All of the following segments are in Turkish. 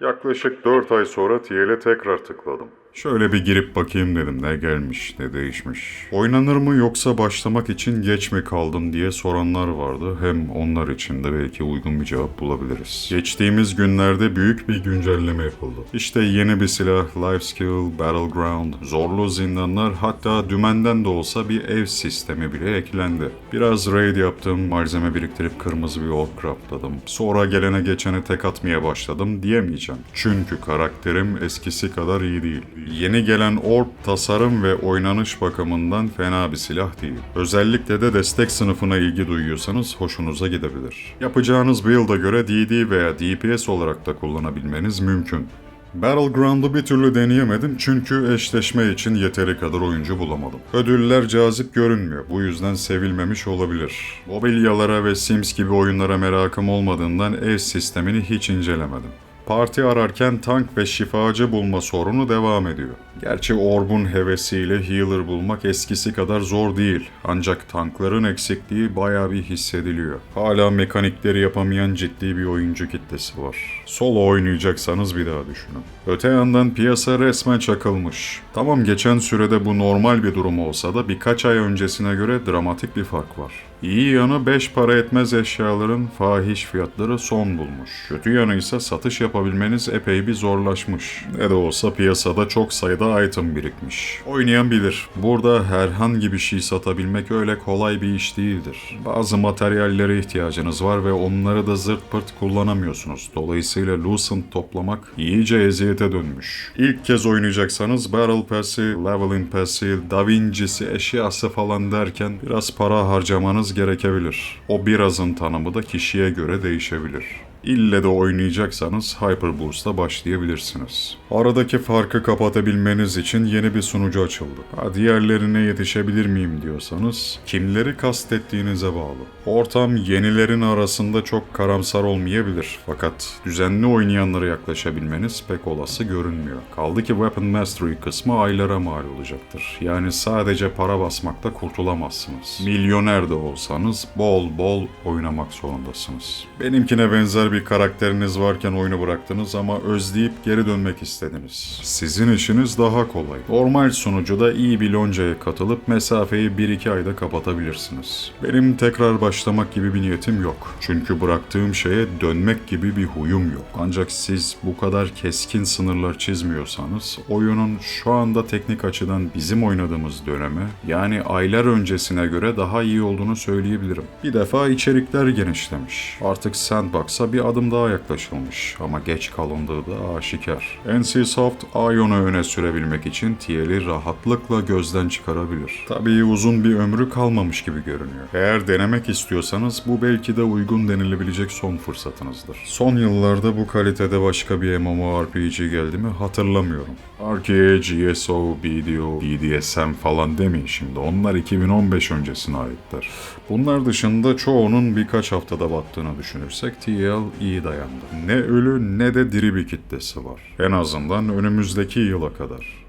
Yaklaşık 4 ay sonra TL'e tekrar tıkladım. Şöyle bir girip bakayım dedim ne gelmiş ne değişmiş. Oynanır mı yoksa başlamak için geç mi kaldım diye soranlar vardı. Hem onlar için de belki uygun bir cevap bulabiliriz. Geçtiğimiz günlerde büyük bir güncelleme yapıldı. İşte yeni bir silah, life skill, battleground, zorlu zindanlar hatta dümenden de olsa bir ev sistemi bile eklendi. Biraz raid yaptım, malzeme biriktirip kırmızı bir ork craftladım. Sonra gelene geçene tek atmaya başladım diyemeyeceğim. Çünkü karakterim eskisi kadar iyi değil. Yeni gelen orb tasarım ve oynanış bakımından fena bir silah değil. Özellikle de destek sınıfına ilgi duyuyorsanız hoşunuza gidebilir. Yapacağınız build'a göre DD veya DPS olarak da kullanabilmeniz mümkün. Battleground'u bir türlü deneyemedim çünkü eşleşme için yeteri kadar oyuncu bulamadım. Ödüller cazip görünmüyor, bu yüzden sevilmemiş olabilir. Mobilyalara ve Sims gibi oyunlara merakım olmadığından ev sistemini hiç incelemedim. Parti ararken tank ve şifacı bulma sorunu devam ediyor. Gerçi Orb'un hevesiyle healer bulmak eskisi kadar zor değil. Ancak tankların eksikliği bayağı bir hissediliyor. Hala mekanikleri yapamayan ciddi bir oyuncu kitlesi var. Solo oynayacaksanız bir daha düşünün. Öte yandan piyasa resmen çakılmış. Tamam geçen sürede bu normal bir durum olsa da birkaç ay öncesine göre dramatik bir fark var. İyi yanı 5 para etmez eşyaların fahiş fiyatları son bulmuş. Kötü yanı ise satış yapabilmeniz epey bir zorlaşmış. Ne de olsa piyasada çok sayıda item birikmiş. Oynayan bilir. Burada herhangi bir şey satabilmek öyle kolay bir iş değildir. Bazı materyallere ihtiyacınız var ve onları da zırt pırt kullanamıyorsunuz. Dolayısıyla Lucent toplamak iyice eziyete dönmüş. İlk kez oynayacaksanız Battle Pass'i, Leveling Pass'i, Da Vinci'si, eşyası falan derken biraz para harcamanız gerekebilir. O birazın tanımı da kişiye göre değişebilir. İlle de oynayacaksanız Hyper Boost'a başlayabilirsiniz. Aradaki farkı kapatabilmeniz için yeni bir sunucu açıldı. Ha, diğerlerine yetişebilir miyim diyorsanız kimleri kastettiğinize bağlı. Ortam yenilerin arasında çok karamsar olmayabilir fakat düzenli oynayanlara yaklaşabilmeniz pek olası görünmüyor. Kaldı ki Weapon Mastery kısmı aylara mal olacaktır. Yani sadece para basmakta kurtulamazsınız. Milyoner de olsanız bol bol oynamak zorundasınız. Benimkine benzer bir karakteriniz varken oyunu bıraktınız ama özleyip geri dönmek istediniz. Sizin işiniz daha kolay. Normal sunucuda iyi bir loncaya katılıp mesafeyi 1-2 ayda kapatabilirsiniz. Benim tekrar başlamak gibi bir niyetim yok. Çünkü bıraktığım şeye dönmek gibi bir huyum yok. Ancak siz bu kadar keskin sınırlar çizmiyorsanız oyunun şu anda teknik açıdan bizim oynadığımız döneme yani aylar öncesine göre daha iyi olduğunu söyleyebilirim. Bir defa içerikler genişlemiş. Artık Sandbox'a bir adım daha yaklaşılmış ama geç kalındığı da aşikar. NCSoft Ion'u öne sürebilmek için TL'i rahatlıkla gözden çıkarabilir. Tabii uzun bir ömrü kalmamış gibi görünüyor. Eğer denemek istiyorsanız bu belki de uygun denilebilecek son fırsatınızdır. Son yıllarda bu kalitede başka bir MMORPG geldi mi hatırlamıyorum. RKA, GSO, BDO, BDSM falan demeyin şimdi. Onlar 2015 öncesine aitler. Bunlar dışında çoğunun birkaç haftada battığını düşünürsek TL iyi dayandı. Ne ölü ne de diri bir kitlesi var. En azından önümüzdeki yıla kadar.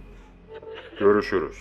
Görüşürüz.